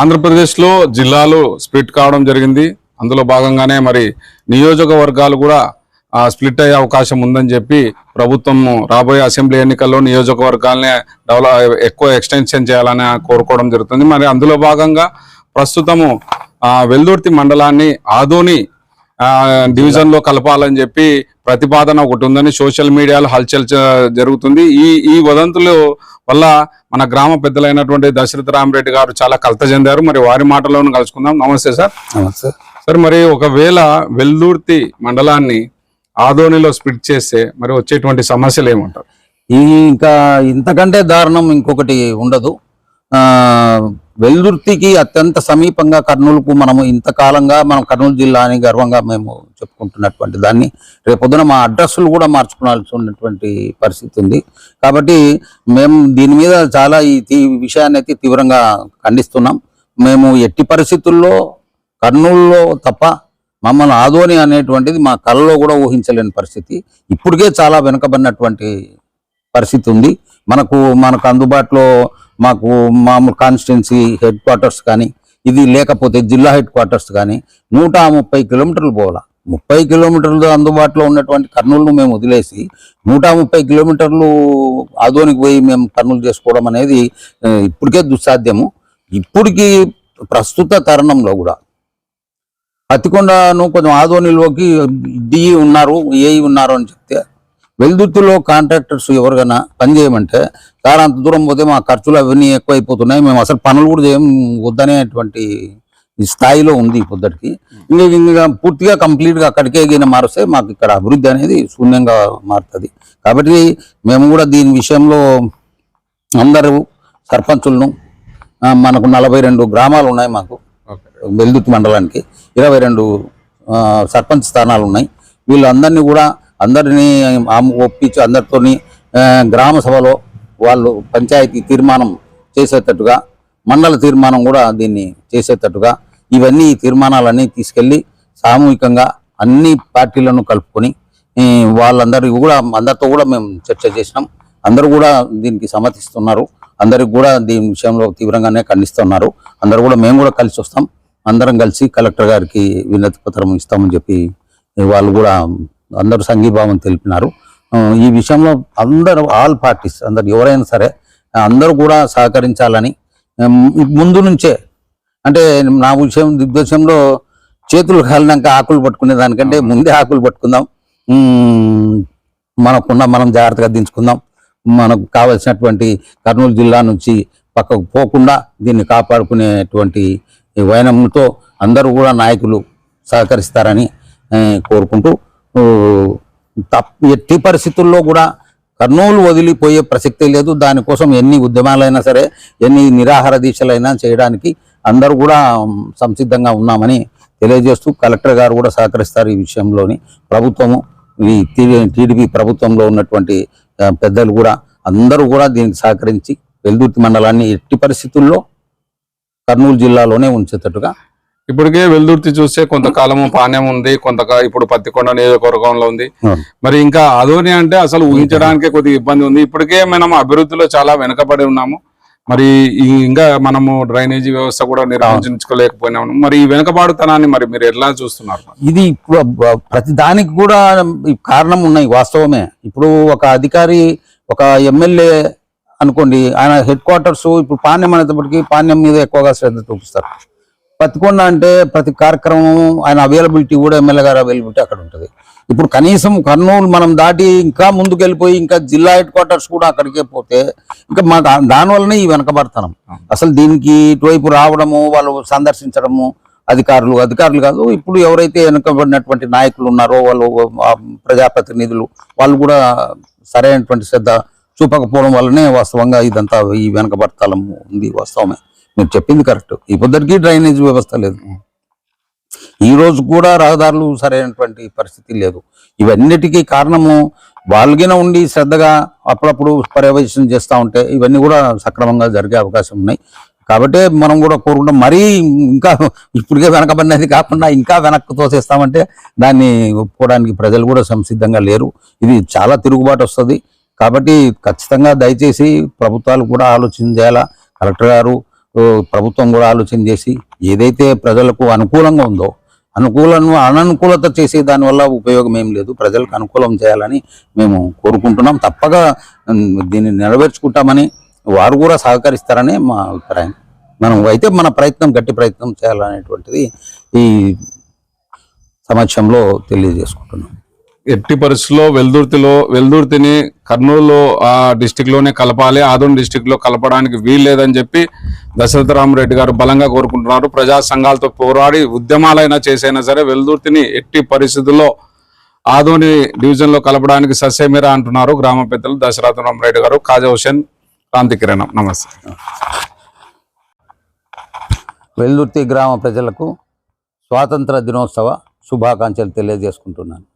ఆంధ్రప్రదేశ్లో జిల్లాలు స్ప్లిట్ కావడం జరిగింది. అందులో భాగంగానే మరి నియోజకవర్గాలు కూడా స్ప్లిట్ అయ్యే అవకాశం ఉందని చెప్పి ప్రభుత్వం రాబోయే అసెంబ్లీ ఎన్నికల్లో నియోజకవర్గాల్ని డెవలప్ ఎక్కువ ఎక్స్టెన్షన్ చేయాలని కోరుకోవడం జరుగుతుంది. మరి అందులో భాగంగా ప్రస్తుతము వెల్దుర్తి మండలాన్ని ఆదోని డివిజన్లో కలపాలని చెప్పి ప్రతిపాదన ఒకటి ఉందని సోషల్ మీడియాలో హల్చల్ జరుగుతుంది. ఈ ఈ వదంతులు వల్ల మన గ్రామ పెద్దలైనటువంటి దశరథ రామరెడ్డి గారు చాలా కలత చెందారు. మరి వారి మాటలను కలుసుకుందాం. నమస్తే సార్. నమస్తే. సార్ మరి ఒకవేళ వెల్దుర్తి మండలాన్ని ఆదోనిలో స్ప్లిట్ చేస్తే మరి వచ్చేటువంటి సమస్యలు ఏమంటారు? ఈ ఇంకా ఇంతకంటే దారుణం ఇంకొకటి ఉండదు. వెల్దుర్తికి అత్యంత సమీపంగా కర్నూలుకు మనము ఇంతకాలంగా మనం కర్నూలు జిల్లా అని గర్వంగా మేము చెప్పుకుంటున్నటువంటి దాన్ని రేపొద్దున మా అడ్రస్లు కూడా మార్చుకోవాల్సి ఉన్నటువంటి పరిస్థితి ఉంది. కాబట్టి మేము దీని మీద చాలా ఈ తీ- విషయాన్ని అయితే తీవ్రంగా ఖండిస్తున్నాం. మేము ఎట్టి పరిస్థితుల్లో కర్నూలులో తప్ప మమ్మల్ని ఆదోని అనేటువంటిది మా కళ్ళలో కూడా ఊహించలేని పరిస్థితి. ఇప్పటికే చాలా వెనుకబడినటువంటి పరిస్థితి ఉంది. మనకు మనకు అందుబాటులో మాకు మామూలు కాన్స్టిట్యున్సీ హెడ్ క్వార్టర్స్ కానీ ఇది లేకపోతే జిల్లా హెడ్ క్వార్టర్స్ కానీ నూట ముప్పై కిలోమీటర్లు పోవాలా. ముప్పై కిలోమీటర్లు అందుబాటులో ఉన్నటువంటి కర్నూలును మేము వదిలేసి నూట ముప్పై కిలోమీటర్లు ఆదోనికి పోయి మేము కర్నూలు చేసుకోవడం అనేది ఇప్పటికే దుస్సాధ్యము. ఇప్పటికీ ప్రస్తుత తరుణంలో కూడా పత్తికొండను కొంచెం ఆదోనిలోకి డిఈ ఉన్నారు ఏఈ ఉన్నారు అని చెప్తే వెల్దుర్తిలో కాంట్రాక్టర్స్ ఎవరికైనా పని చేయమంటే సార్ అంత దూరం పోతే మా ఖర్చులు అవన్నీ ఎక్కువైపోతున్నాయి. మేము అసలు పనులు కూడా చేయం వద్దనేటువంటి ఈ స్థాయిలో ఉంది పొద్దుటికి. ఇంకా ఇంకా పూర్తిగా కంప్లీట్గా అక్కడికే గిన మారిస్తే మాకు ఇక్కడ అభివృద్ధి అనేది శూన్యంగా మారుతుంది. కాబట్టి మేము కూడా దీని విషయంలో అందరూ సర్పంచులను మనకు నలభై రెండు గ్రామాలు ఉన్నాయి మాకు. వెల్దుర్తి మండలానికి ఇరవై రెండు సర్పంచ్ స్థానాలు ఉన్నాయి. వీళ్ళందరినీ కూడా అందరినీ ఒప్పించి అందరితోని గ్రామ సభలో వాళ్ళు పంచాయతీ తీర్మానం చేసేటట్టుగా మండల తీర్మానం కూడా దీన్ని చేసేటట్టుగా ఇవన్నీ తీర్మానాలన్నీ తీసుకెళ్ళి సామూహికంగా అన్ని పార్టీలను కలుపుకొని వాళ్ళందరికీ కూడా అందరితో కూడా మేము చర్చ చేసినాం. అందరూ కూడా దీనికి సమ్మతిస్తున్నారు అందరికి కూడా దీని విషయంలో తీవ్రంగానే ఖండిస్తున్నారు. అందరు కూడా మేము కూడా కలిసి వస్తాం. అందరం కలిసి కలెక్టర్ గారికి వినతి పత్రం ఇస్తామని చెప్పి వాళ్ళు కూడా అందరూ సంఘీభావం తెలిపినారు. ఈ విషయంలో అందరూ ఆల్ పార్టీస్ అందరు ఎవరైనా సరే అందరూ కూడా సహకరించాలని ముందు నుంచే అంటే నా విషయం దిగ్దశంలో చేతులు కాలినాక ఆకులు పట్టుకునే దానికంటే ముందే ఆకులు పట్టుకుందాం. మనకున్న మనం జాగ్రత్తగా దించుకుందాం. మనకు కావలసినటువంటి కర్నూలు జిల్లా నుంచి పక్కకు పోకుండా దీన్ని కాపాడుకునేటువంటి వైనంతో అందరూ కూడా నాయకులు సహకరిస్తారని కోరుకుంటూ ఎట్టి పరిస్థితుల్లో కూడా కర్నూలు వదిలిపోయే ప్రసక్తే లేదు. దానికోసం ఎన్ని ఉద్యమాలైనా సరే ఎన్ని నిరాహార దీక్షలైనా చేయడానికి అందరూ కూడా సంసిద్ధంగా ఉన్నామని తెలియజేస్తూ కలెక్టర్ గారు కూడా సహకరిస్తారు ఈ విషయంలోని. ప్రభుత్వము ఈ టీడీపీ ప్రభుత్వంలో ఉన్నటువంటి పెద్దలు కూడా అందరూ కూడా దీనికి సహకరించి వెల్దుర్తి మండలాన్ని ఎట్టి పరిస్థితుల్లో కర్నూలు జిల్లాలోనే ఉంచేటట్టుగా ఇప్పటికే వెల్దుర్తి చూస్తే కొంతకాలము పాణ్యం ఉంది కొంత ఇప్పుడు పత్తికొండ నియోజకవర్గంలో ఉంది. మరి ఇంకా అదోని అంటే అసలు ఊహించడానికే కొద్దిగా ఇబ్బంది ఉంది. ఇప్పటికే మనం అభివృద్ధిలో చాలా వెనుకబడి ఉన్నాము. మరి ఇంకా మనము డ్రైనేజీ వ్యవస్థ కూడా నిర్వహించుకోలేకపోయినాము మరి ఈ వెనుకబాటుతనాన్ని మరి మీరు ఎట్లా చూస్తున్నారు? ఇది ప్రతి దానికి కూడా కారణం ఉన్నాయి వాస్తవమే. ఇప్పుడు ఒక అధికారి ఒక ఎమ్మెల్యే అనుకోండి ఆయన హెడ్ క్వార్టర్స్ ఇప్పుడు పాణ్యం అనేటప్పటికీ పాణ్యం మీద ఎక్కువగా శ్రద్ధ చూపిస్తారు. పత్తికొండ అంటే ప్రతి కార్యక్రమం ఆయన అవైలబిలిటీ కూడా ఎమ్మెల్యే గారు అవైలబిలిటీ అక్కడ ఉంటుంది. ఇప్పుడు కనీసం కర్నూలు మనం దాటి ఇంకా ముందుకు వెళ్ళిపోయి ఇంకా జిల్లా హెడ్ క్వార్టర్స్ కూడా అక్కడికే పోతే ఇంకా మా దానివల్లనే ఈ వెనకబడతనం. అసలు దీనికి ఇటువైపు రావడము వాళ్ళు సందర్శించడము అధికారులు అధికారులు కాదు ఇప్పుడు ఎవరైతే వెనుకబడినటువంటి నాయకులు ఉన్నారో వాళ్ళు ప్రజాప్రతినిధులు వాళ్ళు కూడా సరైనటువంటి శ్రద్ధ చూపకపోవడం వల్లనే వాస్తవంగా ఇదంతా ఈ వెనకబడతలం ఉంది వాస్తవమే. మీరు చెప్పింది కరెక్ట్. ఇప్పటికీ డ్రైనేజ్ వ్యవస్థ లేదు. ఈ రోజు కూడా రహదారులు సరైనటువంటి పరిస్థితి లేదు. ఇవన్నిటికీ కారణము వాళ్ళగిన ఉండి శ్రద్ధగా అప్పుడప్పుడు పర్యవేక్షణ చేస్తూ ఉంటే ఇవన్నీ కూడా సక్రమంగా జరిగే అవకాశం ఉన్నాయి. కాబట్టి మనం కూడా కోరుకుంటాం మరీ ఇంకా ఇప్పటికే వెనకబడినది కాకుండా ఇంకా వెనక్కు తోసేస్తామంటే దాన్ని ఒప్పుకోవడానికి ప్రజలు కూడా సంసిద్ధంగా లేరు. ఇది చాలా తిరుగుబాటు వస్తుంది. కాబట్టి ఖచ్చితంగా దయచేసి ప్రభుత్వాలు కూడా ఆలోచన చేయాలా? కలెక్టర్ గారు ప్రభుత్వం కూడా ఆలోచన చేసి ఏదైతే ప్రజలకు అనుకూలంగా ఉందో అనుకూలం అననుకూలత చేసే దానివల్ల ఉపయోగం ఏం లేదు. ప్రజలకు అనుకూలం చేయాలని మేము కోరుకుంటున్నాం. తప్పగా దీన్ని నెరవేర్చుకుంటామని వారు కూడా సహకరిస్తారని మా అభిప్రాయం. మనం అయితే మన ప్రయత్నం గట్టి ప్రయత్నం చేయాలనేటువంటిది ఈ సమక్షంలో తెలియజేసుకుంటున్నాం. ఎట్టి పరిస్థితుల్లో వెల్దుర్తిలో వెల్దుర్తిని కర్నూలు ఆ డిస్టిక్లోనే కలపాలి ఆదోన్ డిస్టిక్లో కలపడానికి వీల్లేదని చెప్పి దశరథరామరెడ్డి గారు బలంగా కోరుకుంటున్నారు. ప్రజా సంఘాలతో పోరాడి ఉద్యమాలైనా చేసైనా సరే వెల్దుర్తిని ఎట్టి పరిస్థితుల్లో ఆదోని డివిజన్లో కలపడానికి సస్యమీరా అంటున్నారు గ్రామ పెద్దలు దశరథరామరెడ్డి గారు. కాజా హుసేన్ క్రాంతి కిరణం నమస్తే. వెల్దుర్తి గ్రామ ప్రజలకు స్వాతంత్ర దినోత్సవ శుభాకాంక్షలు తెలియజేసుకుంటున్నాను.